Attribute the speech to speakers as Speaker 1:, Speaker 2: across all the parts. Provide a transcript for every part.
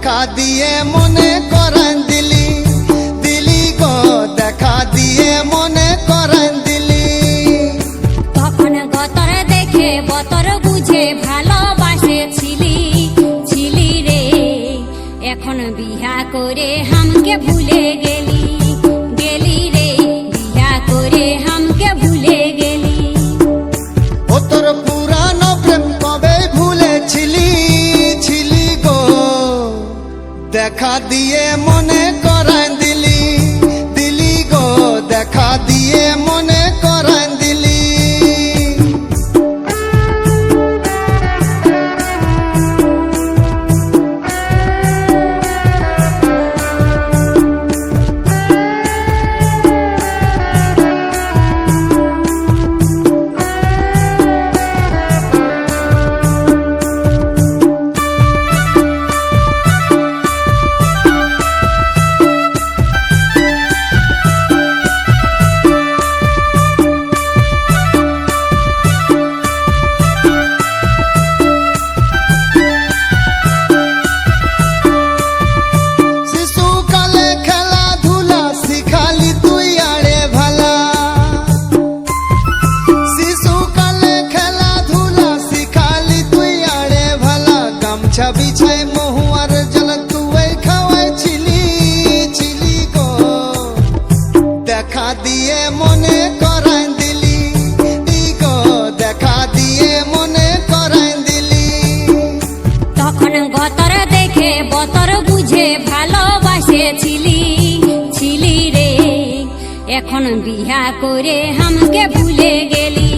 Speaker 1: দেখা দিয়ে মনে করেন দিলি দিলি গো, দেখা দিয়ে মনে করেন দিলি।
Speaker 2: তখন গতর দেখে বতর বুঝে ভালোবাসেছিলি, ছিলি রে। এখন বিহা করে হামকে ভুলে গেলি গেলি রে। বিহা করে হামকে
Speaker 1: দেখা দিয়ে মনে
Speaker 2: তখন দেখে বতর বুঝে ভালোবাসেছিলি। ছিলি রে এখন বিহা করে হামকে ভুলে গেলি।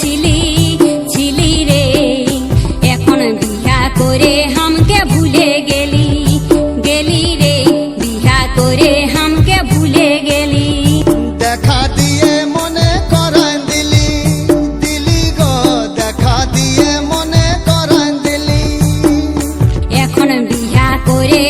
Speaker 2: ছিলি ছিলি রে। এখন বিহা করে হামকে ভুলে গেলি গেলি রে। বিহা করে হামকে ভুলে গেলি।
Speaker 1: দেখা দিয়ে মনে করান দিলি দিলি গো দেখা দিয়ে মনে করান দিলি।
Speaker 2: এখন বিহা করে